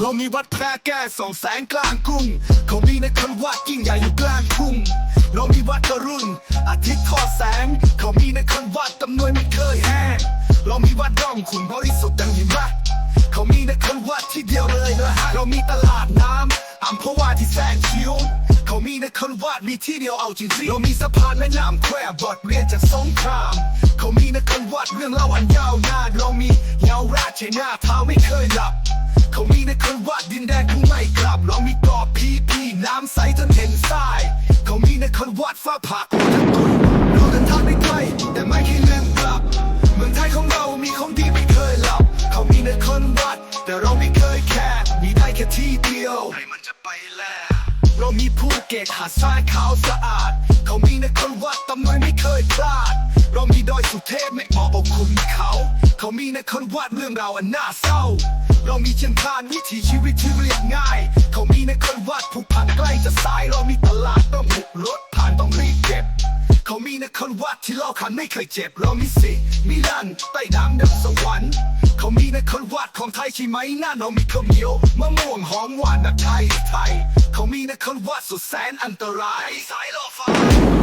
เรามีวัดแพร่แก้สองแสงกลางกรุง เขามีนครวัดยิ่งใหญ่อยู่กลางทุ่งเรามีวัดกรุณอาทิตย์ทอดแสง เขามีนครวัดตำนวยไม่เคยแห้งเรามีวัดร่องขุนบริสุทธิ์ดังหิมะเขามีนครวัดที่เดียวเลยนะฮะเรามีตลาดน้ำอัมพวาที่แสนชิวเขามีนครวัดมีที่เดียวเอาจริงๆเรามีสะพานแม่น้ำแควบทเรียนจากสงคราม เขามีนครวัดเรื่องเล่าอันยาวนานเรามีเยาวราชชัยนาท้าไม่เคยหลับ เขามีนครวัดดินแดนคงไม่กลับเรามีกาะพีพีน้ำใสจนเห็นทรายเขามีนครวัดฟ้าผ่าโกทั้งตุนเราเดินทางไปไกลแต่ไม่เคยลืมกลับ เมืองไทยของเรามีของดีไม่เคยหลับ เขามีนครวัด แต่เราไม่เคยแค่มีได้แค่ที่เดียวใครมันจะไปแล้วเรามีภูเก็ตหาดทรายขาวสะอาด เขามีนครวัดตำนวยไม่เคยพลาด เรามีดอยสุเทพแม่หมอกอบคุณเขา เขามีนครวัดเรื่องราวอันน่าเศร้า ชียงคานวิถีชีวิตที่เรียบง่าย เขามีนครวัดผูกพันใกล้จะสายเรามีตลาดต้องบุกรถผ่านต้องรีบเก็บ เขามีนครวัดที่เล่าขันไม่เคยเจ็บ เรามีสิมีลันใต้ดำดับสวรรค์เขามีนครวัดของไทยใช่ไหมหน่าเรามีข้าวเหนียวมะม่วงหอมหวานแบบไทยไทย เขามีนครวัดสุดแสนอันตรายสายล่อฟ้า